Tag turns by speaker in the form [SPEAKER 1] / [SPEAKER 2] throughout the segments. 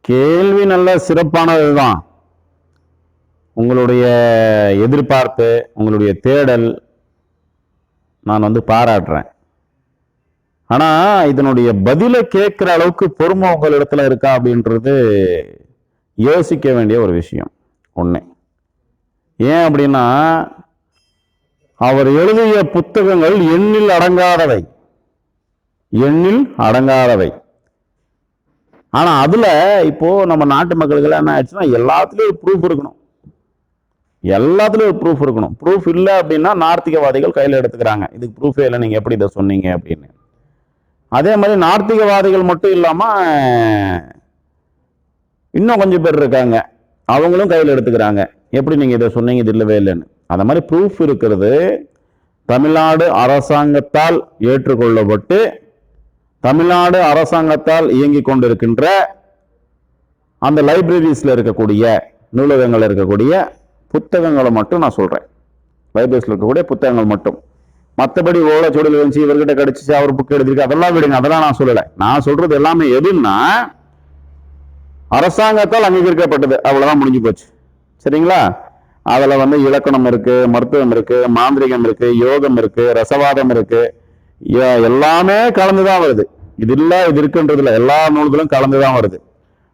[SPEAKER 1] கேள்வி நல்ல சிறப்பானது தான் உங்களுடைய எதிர்பார்ப்பு உங்களுடைய தேடல் நான் வந்து பாராட்டுறேன். ஆனால் இதனுடைய பதிலை கேட்குற அளவுக்கு பொறுமை உங்களிடத்துல இருக்கா அப்படின்றது யோசிக்க வேண்டிய ஒரு விஷயம் ஒன்று ஏன் அப்படின்னா அவர் எழுதிய புத்தகங்கள் எண்ணில் அடங்காதவை. எண்ணில் அடங்காதவை. ஆனால் அதில் இப்போ நம்ம நாட்டு மக்களுக்கெல்லாம் என்ன ஆயிடுச்சுன்னா ஒரு ப்ரூஃப் இருக்கணும். எல்லாத்துலயும் ப்ரூஃப் இருக்கணும். ப்ரூஃப் இல்லை அப்படின்னா நார்த்திகவாதிகள் கையில் எடுத்துக்கிறாங்க. இதுக்கு ப்ரூஃபே இல்லை நீங்கள் எப்படி இதை சொன்னீங்க அப்படின்னு. அதே மாதிரி நார்த்திகவாதிகள் மட்டும் இல்லாமல் இன்னும் கொஞ்சம் பேர் இருக்காங்க. அவங்களும் கையில் எடுத்துக்கிறாங்க. எப்படி நீங்கள் இதை சொன்னீங்க இது இல்லவே இல்லைன்னு. அந்த மாதிரி ப்ரூஃப் இருக்கிறது தமிழ்நாடு அரசாங்கத்தால் ஏற்றுக்கொள்ளப்பட்டு தமிழ்நாடு அரசாங்கத்தால் இயங்கிக் கொண்டிருக்கின்ற அந்த லைப்ரரிஸில் இருக்கக்கூடிய நூலகங்கள் இருக்கக்கூடிய புத்தகங்களை மட்டும் நான் சொல்கிறேன் லைப்ரரிஸில் இருக்கக்கூடிய புத்தகங்கள் மட்டும். மற்றபடி ஓலைச்சுவடியில் இருந்துச்சு இவர்கிட்ட கிடச்சிச்சு அவர் புக் எழுதிருக்கு அதெல்லாம் விடுங்க அதெல்லாம் நான் சொல்லலை. நான் சொல்கிறது எல்லாமே எதுன்னா அரசாங்கத்தால் அங்கீகரிக்கப்பட்டது. அவ்வளோதான் முடிஞ்சு போச்சு. சரிங்களா? அதில் வந்து இலக்கணம் இருக்குது மருத்துவம் இருக்குது மாந்திரிகம் இருக்குது யோகம் இருக்குது ரசவாதம் இருக்குது எல்லாமே எல்லாமே கலந்துதான் வருது. இது இல்லை இது இருக்குன்றதுல எல்லா நூல்களும் கலந்து தான் வருது.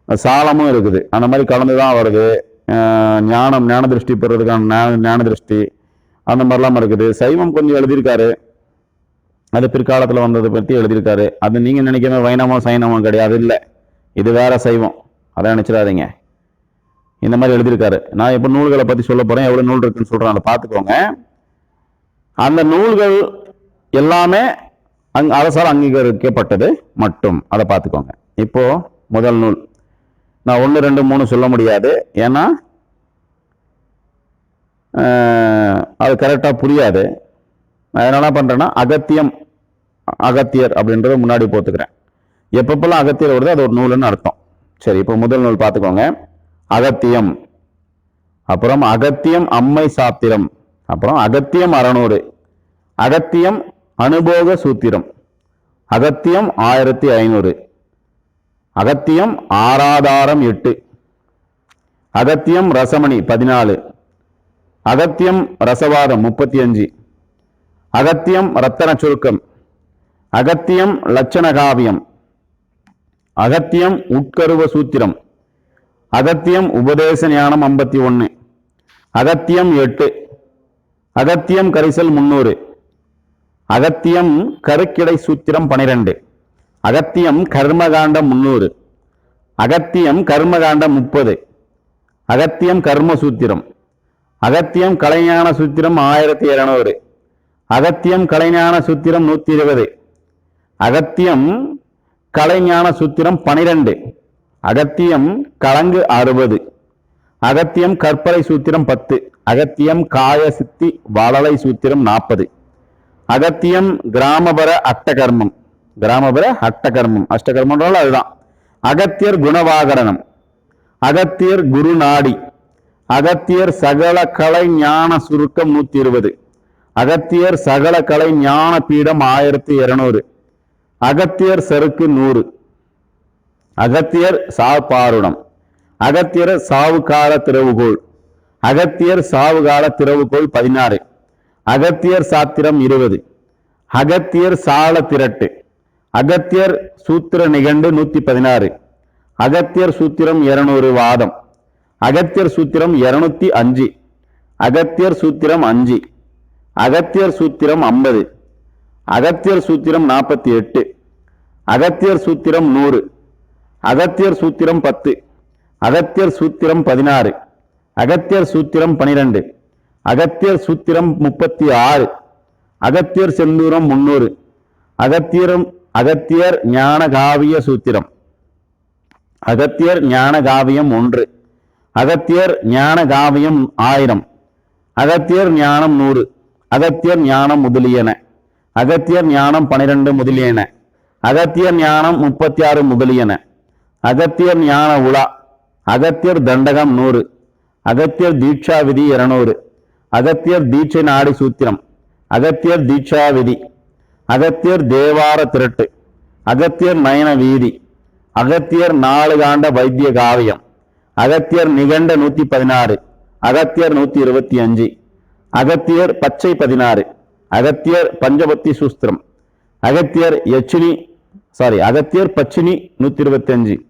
[SPEAKER 1] சாலமும் இருக்குது. அந்த மாதிரி கலந்து தான் வருது ஞானம் ஞான திருஷ்டி பெறதுக்கான ஞான- ஞான திருஷ்டி அந்த மாதிரிலாம் இருக்குது. சைவம் கொஞ்சம் எழுதியிருக்காரு. அது பிற்காலத்தில் வந்ததை பற்றி எழுதியிருக்காரு. அது நீங்கள் நினைக்கிற வைணவம் சைனமோ கிடையாது. இல்லை. இது வேற சைவம். அதை நினைச்சிடாதீங்க. இந்த மாதிரி எழுதியிருக்காரு. நான் இப்போ நூல்களை பற்றி சொல்ல போகிறேன் எவ்வளோ நூல் இருக்குன்னு சொல்கிறேன் அதை பார்த்துக்கோங்க. அந்த நூல்கள் எல்லாமே அங் அரசால் அங்கீகரிக்கப்பட்டது மட்டும். அதை பார்த்துக்கோங்க. இப்போ முதல் நூல். நான் ஒன்று ரெண்டு மூணு சொல்ல முடியாது. ஏன்னா அது கரெக்டாக புரியாது. நான் என்ன பண்ணுறேன்னா அகத்தியம் அகத்தியர் அப்படின்றத முன்னாடி போத்துக்கிறேன் எப்பப்பெல்லாம் அகத்தியர் வருது அது ஒரு நூலுன்னு அர்த்தம். சரி இப்போ முதல் நூல் பார்த்துக்கோங்க. அகத்தியம். அப்புறம் அகத்தியம் அம்மை சாத்திரம். அப்புறம் அகத்தியம் அறநூறு. அகத்தியம் அனுபோக சூத்திரம். அகத்தியம் ஆயிரத்தி ஐநூறு. அகத்தியம் ஆராதாரம் எட்டு. அகத்தியம் ரசமணி பதினாலு. அகத்தியம் ரசவாதம் முப்பத்தி அஞ்சு அகத்தியம் ரத்தன சுருக்கம். அகத்தியம் லட்சணகாவியம். அகத்தியம் உட்கருவ சூத்திரம். அகத்தியம் உபதேச ஞானம் ஐம்பத்தி ஒன்று அகத்தியம் எட்டு. அகத்தியம் கரிசல் முன்னூறு. அகத்தியம் கருக்கிடை சூத்திரம் பனிரெண்டு. அகத்தியம் கர்மகாண்டம் முன்னூறு. அகத்தியம் கர்மகாண்டம் முப்பது. அகத்தியம் கர்ம சூத்திரம். அகத்தியம் கலைஞான சூத்திரம் ஆயிரத்தி இருநூறு. அகத்தியம் கலைஞான சூத்திரம் நூற்றி இருபது. அகத்தியம் கலைஞான சூத்திரம் பனிரெண்டு. அகத்தியம் கலங்கு அறுபது. அகத்தியம் கற்பலை சூத்திரம் பத்து. அகத்தியம் காய சித்தி வளலை சூத்திரம் நாற்பது. அகத்தியம் கிராமபர அட்டகர்மம். கிராமபர அட்டகர்மம். அஷ்டகர்மன்றால் அதுதான். அகத்தியர் குணவாகரணம். அகத்தியர் குருநாடி. அகத்தியர் சகல கலை ஞான சுருக்கம் நூத்தி இருபது அகத்தியர் சகல கலை ஞான பீடம் ஆயிரத்தி இருநூறு. அகத்தியர் சருக்கு நூறு. அகத்தியர் சாப்பாருடம் அகத்தியர் சாவுகால திறவுகோள் அகத்தியர் சாவுகால திறவுகோள் பதினாறு. அகத்தியர் சாத்திரம் இருபது. அகத்தியர் சால திரட்டு. அகத்தியர் சூத்திர நிகண்டு நூற்றி பதினாறு அகத்தியர் சூத்திரம் இருநூறு வாதம். அகத்தியர் சூத்திரம் இருநூத்தி அஞ்சு. அகத்தியர் சூத்திரம் அஞ்சு. அகத்தியர் சூத்திரம் ஐம்பது. அகத்தியர் சூத்திரம் நாற்பத்தி எட்டு. அகத்தியர் சூத்திரம் நூறு. அகத்தியர் சூத்திரம் பத்து. அகத்தியர் சூத்திரம் பதினாறு. அகத்தியர் சூத்திரம் பனிரெண்டு. அகத்தியர் சூத்திரம் முப்பத்தி ஆறு. அகத்தியர் செந்தூரம் முன்னூறு அகத்தியரும் அகத்தியர் ஞானகாவிய சூத்திரம். அகத்தியர் ஞானகாவியம் ஒன்று. அகத்தியர் ஞானகாவியம் ஆயிரம். அகத்தியர் ஞானம் நூறு. அகத்தியர் ஞானம் முதலியன. அகத்தியர் ஞானம் பனிரெண்டு முதலியன. அகத்தியர் ஞானம் முப்பத்தி ஆறு முதலியன. அகத்தியர் ஞான உலா. அகத்தியர் தண்டகம் நூறு. அகத்தியர் தீட்சா விதி இருநூறு. அகத்தியர் தீட்சை நாடி சூத்திரம். அகத்தியர் தீட்சா விதி. அகத்தியர் தேவார திரட்டு. அகத்தியர் நயன வீதி. அகத்தியர் நாலு காண்ட வைத்திய காவியம். அகத்தியர் நிகண்ட நூத்தி பதினாறு. அகத்தியர் நூத்தி இருபத்தி அஞ்சு. அகத்தியர் பச்சை பதினாறு. அகத்தியர் பஞ்சபத்தி சூஸ்திரம். அகத்தியர் யச்சினி சாரி அகத்தியர் பச்சினி நூத்தி இருபத்தி அஞ்சு.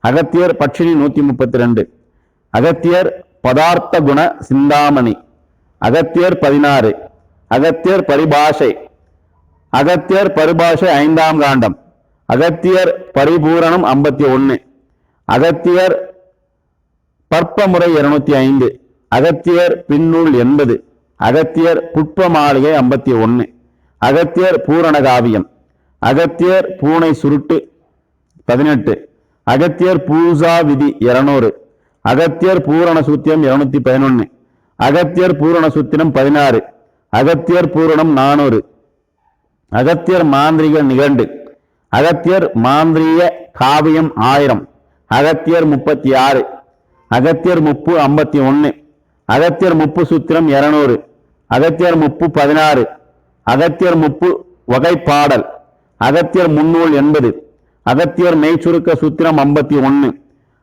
[SPEAKER 1] அகத்தியர் பட்சினி நூத்தி முப்பத்தி ரெண்டு. அகத்தியர் பதார்த்த குண சிந்தாமணி. அகத்தியர் பதினாறு அகத்தியர் பரிபாஷை அகத்தியர் பரிபாஷை ஐந்தாம் காண்டம் அகத்தியர் பரிபூரணம் ஐம்பத்தி ஒன்னு அகத்தியர் பற்பமுறை இருநூத்தி ஐந்து அகத்தியர் பின்னூல் எண்பது அகத்தியர் புட்ப மாளிகை ஐம்பத்தி ஒன்னு அகத்தியர் பூரண காவியம் அகத்தியர் பூனை சுருட்டு பதினெட்டு அகத்தியர் பூசா விதி இருநூறு அகத்தியர் பூரண சூத்தியம் இருநூத்தி பதினொன்னு அகத்தியர் பூரண சூத்திரம் பதினாறு. அகத்தியர் பூரணம் நானூறு. அகத்தியர் மாந்திரிக நிகண்டு. அகத்தியர் மாந்திரிய காவியம் ஆயிரம். அகத்தியர் முப்பத்தி ஆறு அகத்தியர் முப்பு ஐம்பத்தி ஒன்று அகத்தியர் முப்பு சூத்திரம் இரநூறு. அகத்தியர் முப்பு பதினாறு. அகத்தியர் முப்பு வகைப்பாடல். அகத்தியர் முன்னூல் எண்பது. அகத்தியர் மெய்ச்சுருக்க சூத்திரம் ஐம்பத்தி ஒன்று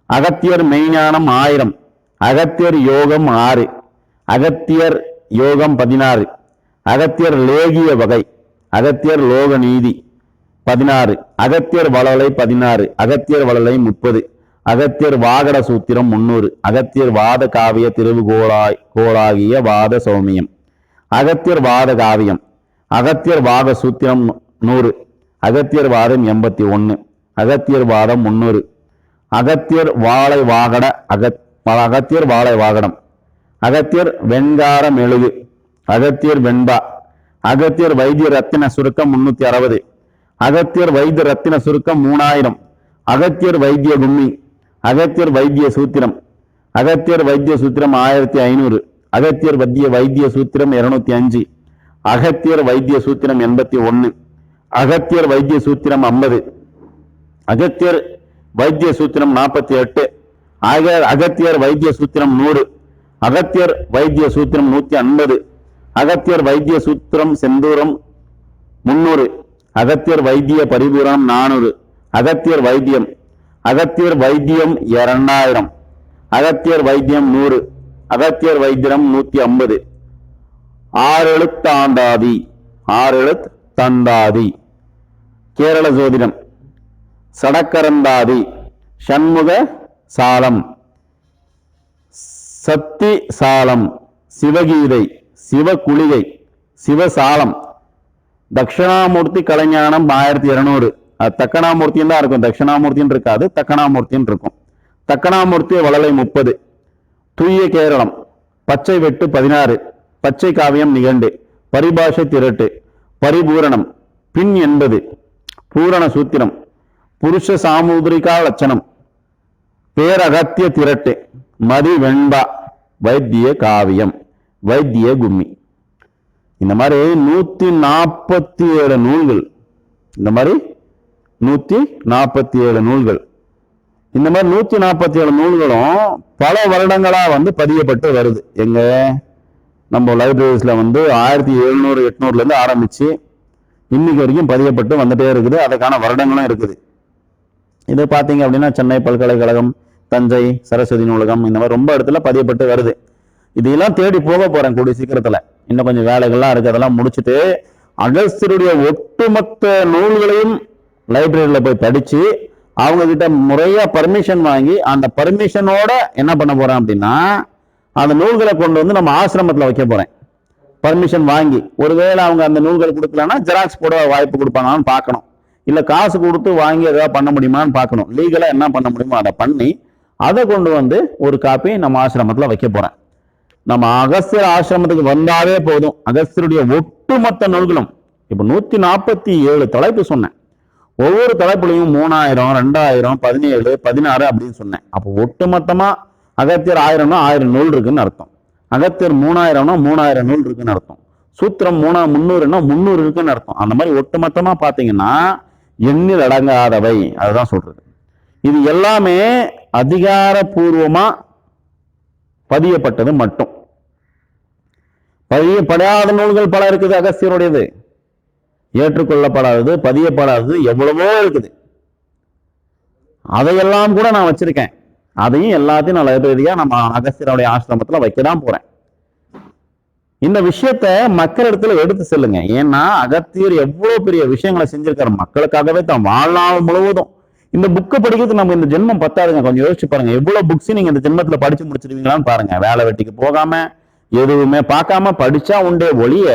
[SPEAKER 1] அகத்தியர் மெய்ஞானம் ஆயிரம். அகத்தியர் யோகம் ஆறு. அகத்தியர் யோகம் பதினாறு அகத்தியர் லேகிய வகை அகத்தியர் லோக நீதி பதினாறு அகத்தியர் வளலை பதினாறு அகத்தியர் வளலை முப்பது அகத்தியர் வாகட சூத்திரம் முன்னூறு அகத்தியர் வாத காவிய திருவுகோளாய் கோளாகிய வாத சௌமியம். அகத்தியர் வாத காவியம் அகத்தியர் வாத சூத்திரம் நூறு அகத்தியர் வாதம் எண்பத்தி ஒன்று அகத்தியர் வாதம் முன்னூறு அகத்தியர் வாழை வாகட அகத் அகத்தியர் வாழை வாகடம் அகத்தியர் வெண்கார மெழுகு அகத்தியர் வெண்பா அகத்தியர் வைத்திய ரத்தின சுருக்கம் முன்னூத்தி அறுபது அகத்தியர் வைத்திய ரத்தின சுருக்கம் மூணாயிரம் அகத்தியர் வைத்திய கும்மி அகத்தியர் வைத்திய சூத்திரம் அகத்தியர் வைத்திய சூத்திரம் ஆயிரத்தி ஐநூறு அகத்தியர் வைத்திய வைத்திய சூத்திரம் இருநூத்தி அஞ்சு அகத்தியர் வைத்திய சூத்திரம் எண்பத்தி ஒன்று அகத்தியர் வைத்திய சூத்திரம் ஐம்பது அகத்தியர் வைத்திய சூத்திரம் நாற்பத்தி எட்டு அக அகத்தியர் வைத்திய சூத்திரம் நூறு அகத்தியர் வைத்திய சூத்திரம் நூத்தி ஐம்பது அகத்தியர் வைத்திய சூத்திரம் செந்தூரம் முன்னூறு அகத்தியர் வைத்திய பரிபூரணம் நானூறு அகத்தியர் வைத்தியம் அகத்தியர் வைத்தியம் இரண்டாயிரம் அகத்தியர் வைத்தியம் நூறு அகத்தியர் வைத்தியம் நூத்தி ஐம்பது ஆறெழுத்தாண்டாதி ஆறெழுத் தந்தாதி கேரள ஜோதிடம் சடக்கரந்தாதி சண்முக சாலம். சக்தி சாலம் சிவகீதை சிவகுளிகை சிவசாலம். தட்சிணாமூர்த்தி கலைஞானம் ஆயிரத்தி இருநூறு. அது தக்கணாமூர்த்தின்னு தான் இருக்கும். தட்சிணாமூர்த்தின்னு இருக்காது தக்கணாமூர்த்தின்னு இருக்கும். தக்கணாமூர்த்தி வளலை முப்பது. தூய கேரளம் பச்சை வெட்டு பதினாறு. பச்சை காவியம் நிகண்டு பரிபாஷை திரட்டு. பரிபூரணம் பின் என்பது பூரண சூத்திரம். புருஷ சாமுதிரிகா லட்சணம். பேரகத்திய திரட்டு. மதி வெண்பா வைத்திய காவியம் வைத்திய கும்மி. இந்த மாதிரி நூத்தி நாற்பத்தி ஏழு நூல்கள். இந்த மாதிரி நூத்தி நாற்பத்தி ஏழு நூல்கள். இந்த மாதிரி நூத்தி நாற்பத்தி ஏழு நூல்களும் பல வருடங்களா வந்து பதியப்பட்டு வருது. எங்க? நம்ம லைப்ரரிஸ்ல வந்து ஆயிரத்தி எழுநூறு எட்நூறுல இருந்து ஆரம்பிச்சு இன்னைக்கு வரைக்கும் பதியப்பட்டு வந்துட்டே இருக்குது. அதுக்கான வருடங்களும் இருக்குது. இது பார்த்தீங்க அப்படின்னா சென்னை பல்கலைக்கழகம் தஞ்சை சரஸ்வதி நூலகம் இந்த மாதிரி ரொம்ப இடத்துல பதியப்பட்டு வருது. இதெல்லாம் தேடி போக போறேன் கூடிய சீக்கிரத்துல. இன்னும் கொஞ்சம் வேலைகள்லாம் இருக்கு அதெல்லாம் முடிச்சுட்டு அகஸ்தியருடைய ஒட்டுமொத்த நூல்களையும் லைப்ரரியில போய் படிச்சு அவங்க கிட்ட முறையா பர்மிஷன் வாங்கி அந்த பர்மிஷனோட என்ன பண்ண போறேன் அப்படின்னா அந்த நூல்களை கொண்டு வந்து நம்ம ஆசிரமத்தில் வைக்க போறேன். பர்மிஷன் வாங்கி ஒருவேளை அவங்க அந்த நூல்கள் கொடுக்கலன்னா ஜெராக்ஸ் போட வாய்ப்பு கொடுப்பாங்களான்னு பார்க்கணும். இல்லை காசு கொடுத்து வாங்கி ஏதாவது பண்ண முடியுமான்னு பார்க்கணும். லீகலாக என்ன பண்ண முடியுமோ அதை பண்ணி அதை கொண்டு வந்து ஒரு காப்பி நம்ம ஆசிரமத்தில் வைக்க போகிறேன் நம்ம அகஸ்தியர் ஆசிரமத்துக்கு வந்தாலே போதும். அகஸ்தியருடைய ஒட்டுமொத்த நூல்களும். இப்போ நூற்றி நாற்பத்தி ஏழு தலைப்பு சொன்னேன். ஒவ்வொரு தலைப்புலையும் மூணாயிரம் ரெண்டாயிரம் பதினேழு பதினாறு அப்படின்னு சொன்னேன். அப்போ ஒட்டுமொத்தமாக அகத்தியர் ஆயிரம்னா ஆயிரம் நூல் இருக்குன்னு அர்த்தம். அகத்தியர் மூணாயிரம்னா மூணாயிரம் நூல் இருக்குன்னு அர்த்தம். சூத்திரம் மூணா முந்நூறுனா முந்நூறு இருக்குன்னு அர்த்தம். அந்த மாதிரி ஒட்டுமொத்தமாக பார்த்தீங்கன்னா எண்ணில் அடங்காதவை. அதுதான் சொல்கிறது இது எல்லாமே அதிகாரபூர்வமாக பதியப்பட்டது மட்டும். பதியப்படாத நூல்கள் பல இருக்குது அகஸ்தியருடையது. ஏற்றுக்கொள்ளப்படாதது பதியப்படாதது எவ்வளவோ இருக்குது. அதையெல்லாம் கூட நான் வச்சிருக்கேன். அதையும் எல்லாத்தையும் நான் லைப்ரரியா நம்ம அகஸ்தியருடைய ஆசிரமத்தில் வைக்க தான் போறேன். இந்த விஷயத்த மக்களிடத்துல எடுத்து செல்லுங்க. ஏன்னா அகத்தியர் எவ்வளவு பெரிய விஷயங்களை செஞ்சிருக்காரு. மக்களுக்காகவே தான். வாழ்நாள் முழுவதும். இந்த புக்கை படிக்கிறது நம்ம இந்த ஜென்மம் பத்தாதுங்க. கொஞ்சம் யோசிச்சு பாருங்க. எவ்வளவு புக்ஸ் நீங்க இந்த ஜென்மத்துல படிச்சு முடிச்சிருவீங்களான்னு பாருங்க. வேலை வெட்டிக்கு போகாம எதுவுமே பார்க்காம படிச்சா உண்டே ஒளிய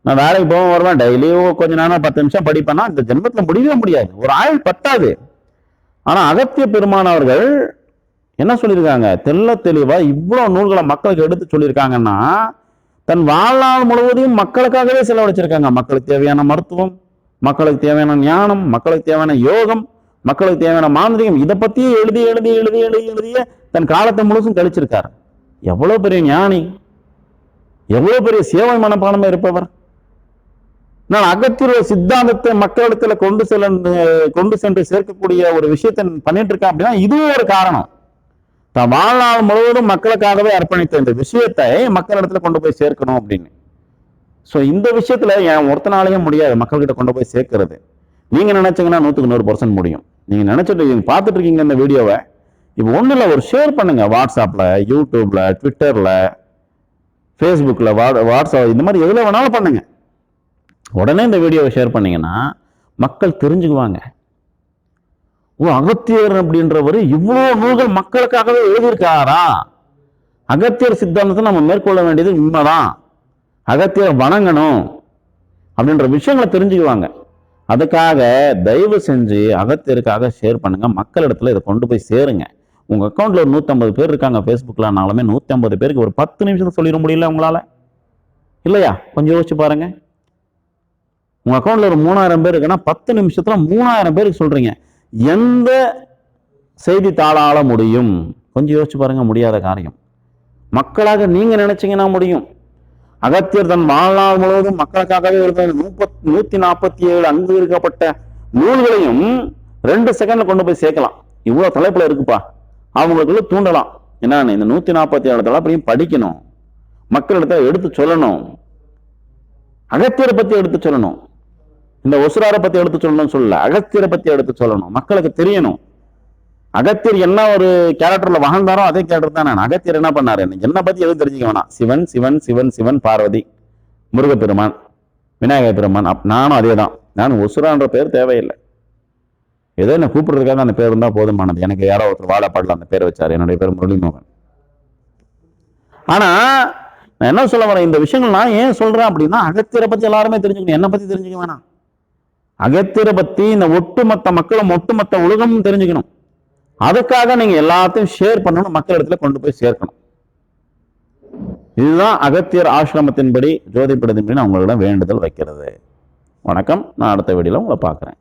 [SPEAKER 1] நான் வேலைக்கு போக வருவேன். டெய்லியும் கொஞ்ச நேரம் பத்து நிமிஷம் படிப்பேன்னா இந்த ஜென்மத்துல முடியவே முடியாது. ஒரு ஆயுள் பத்தாது. ஆனா அகத்திய பெருமானவர்கள் என்ன சொல்லியிருக்காங்க? தெள்ள தெளிவா இவ்வளவு நூல்களை மக்களுக்கு எடுத்து சொல்லியிருக்காங்கன்னா தன் வாழ்நாள் முழுவதையும் மக்களுக்காகவே செலவழிச்சிருக்காங்க. மக்களுக்கு தேவையான மருத்துவம் மக்களுக்கு தேவையான ஞானம் மக்களுக்கு தேவையான யோகம் மக்களுக்கு தேவையான மாந்திரிகம் இதை பற்றியே எழுதி எழுதி எழுதி எழுதி எழுதிய தன் காலத்தை முழுசும் கழிச்சிருக்கார். எவ்வளோ பெரிய ஞானி எவ்வளோ பெரிய சேவை மனப்பான்மை இருப்பவர். நான் அகத்திய சித்தாந்தத்தை மக்களிடத்துல கொண்டு செல்ல கொண்டு சென்று சேர்க்கக்கூடிய ஒரு விஷயத்தை பண்ணிட்டு இருக்கேன் அப்படின்னா இதுவும் ஒரு காரணம். தான் வாழ்நாள் முழுவதும் மக்களுக்காகவே அர்ப்பணித்த இந்த விஷயத்தை மக்களிடத்துல கொண்டு போய் சேர்க்கணும் அப்படின்னு. ஸோ இந்த விஷயத்தில் என் ஒருத்தனாலையும் முடியாது. மக்கள்கிட்ட கொண்டு போய் சேர்க்கறது. நீங்கள் நினச்சிங்கன்னா நூற்றுக்கு நூறு பர்சன்ட் முடியும். நீங்கள் நினச்சிட்டு நீங்கள் பார்த்துட்டு இருக்கீங்க இந்த வீடியோவை இப்போ ஒன்றும் இல்லை ஒரு ஷேர் பண்ணுங்கள் வாட்ஸ்அப்பில் யூடியூப்பில் ட்விட்டரில் ஃபேஸ்புக்கில் வா வாட்ஸ்அப் இந்த மாதிரி எதில் வேணாலும் பண்ணுங்கள் உடனே இந்த வீடியோவை ஷேர் பண்ணீங்கன்னா மக்கள் தெரிஞ்சுக்குவாங்க. ஓ அகத்தியர் அப்படின்றவர் இவ்வளோ நூல்கள் மக்களுக்காகவே எழுதியிருக்காரா? அகத்தியர் சித்தாந்தத்தை நம்ம மேற்கொள்ள வேண்டியது உண்மைதான். அகத்தியர் வணங்கணும் அப்படின்ற விஷயங்களை தெரிஞ்சுக்குவாங்க. அதுக்காக தயவு செஞ்சு அகத்தியருக்காக ஷேர் பண்ணுங்க. மக்களிடத்துல இதை கொண்டு போய் சேருங்க. உங்க அக்கௌண்ட்ல ஒரு நூற்றம்பது பேர் இருக்காங்க ஃபேஸ்புக்கில்னாலுமே நூற்றி ஐம்பது பேருக்கு ஒரு பத்து நிமிஷத்துல சொல்லிட முடியல உங்களால. இல்லையா? கொஞ்சம் யோசிச்சு பாருங்க. உங்க அக்கௌண்ட்ல ஒரு மூணாயிரம் பேர் இருக்குன்னா பத்து நிமிஷத்துல மூணாயிரம் பேருக்கு சொல்றீங்க. எந்த செய்தித்தாளால முடியும்? கொஞ்சம் யோசிச்சு பாருங்க முடியாத காரியம். மக்களாக நீங்க நினைச்சீங்கன்னா முடியும். அகத்தியர் தன் வாழ்நாள் முழுவதும் மக்களுக்காகவே எழுத நூப்பத் நூத்தி நாற்பத்தி ஏழு அங்கீகரிக்கப்பட்ட நூல்களையும் ரெண்டு செகண்ட்ல கொண்டு போய் சேர்க்கலாம். இவ்வளவு தலைப்புல இருக்குப்பா. அவங்களுக்குள்ள தூண்டலாம். என்னன்னு இந்த நூத்தி நாற்பத்தி ஏழு தலைப்பையும் படிக்கணும். மக்களிடத்த எடுத்து சொல்லணும். அகத்தியரை பத்தி எடுத்து சொல்லணும். இந்த ஒசுராரை பத்தி எடுத்து சொல்லணும்னு சொல்லல. அகத்தியரை பத்தி எடுத்து சொல்லணும். மக்களுக்கு தெரியணும். அகத்தியர் என்ன ஒரு கேரக்டர்ல வாழ்ந்தாரோ அதே கேரக்டர் தான் நான். அகத்தியர் என்ன பண்ணாரு? என்ன பத்தி எதுவும் தெரிஞ்சுக்க வேணாம். சிவன் சிவன் சிவன் சிவன் பார்வதி முருகப்பெருமான் விநாயகர் பெருமான். அப் நானும் அதே தான். நான் ஒசுரான்ற பேர் தேவையில்லை. ஏதோ என்ன கூப்பிடுறதுக்காக அந்த பேர் இருந்தால் போதுமானது. எனக்கு யாரோ ஒருத்தர் வாழப்பாடல அந்த பேர் வச்சார். என்னுடைய பேர் முரளிமோகன். ஆனா நான் என்ன சொல்ல வரேன்? இந்த விஷயங்கள் நான் ஏன் சொல்றேன் அப்படின்னா அகத்தியரை பத்தி எல்லாருமே தெரிஞ்சுக்கணும். என்ன பத்தி தெரிஞ்சுக்க வேணாம். அகத்தியரை பத்தி இந்த ஒட்டுமொத்த மக்களும் ஒட்டுமொத்த உலகமும் தெரிஞ்சுக்கணும். அதுக்காக நீங்க எல்லாத்தையும் ஷேர் பண்ணணும் மக்கள் இடத்துல கொண்டு போய் சேர்க்கணும். இதுதான் அகத்தியர் ஆசிரமத்தின்படி ஜோதிப்படத்தின்படி நான் உங்களிடம் வேண்டுதல் வைக்கிறது. வணக்கம். நான் அடுத்த வீடியோவில் உங்களை பார்க்குறேன்.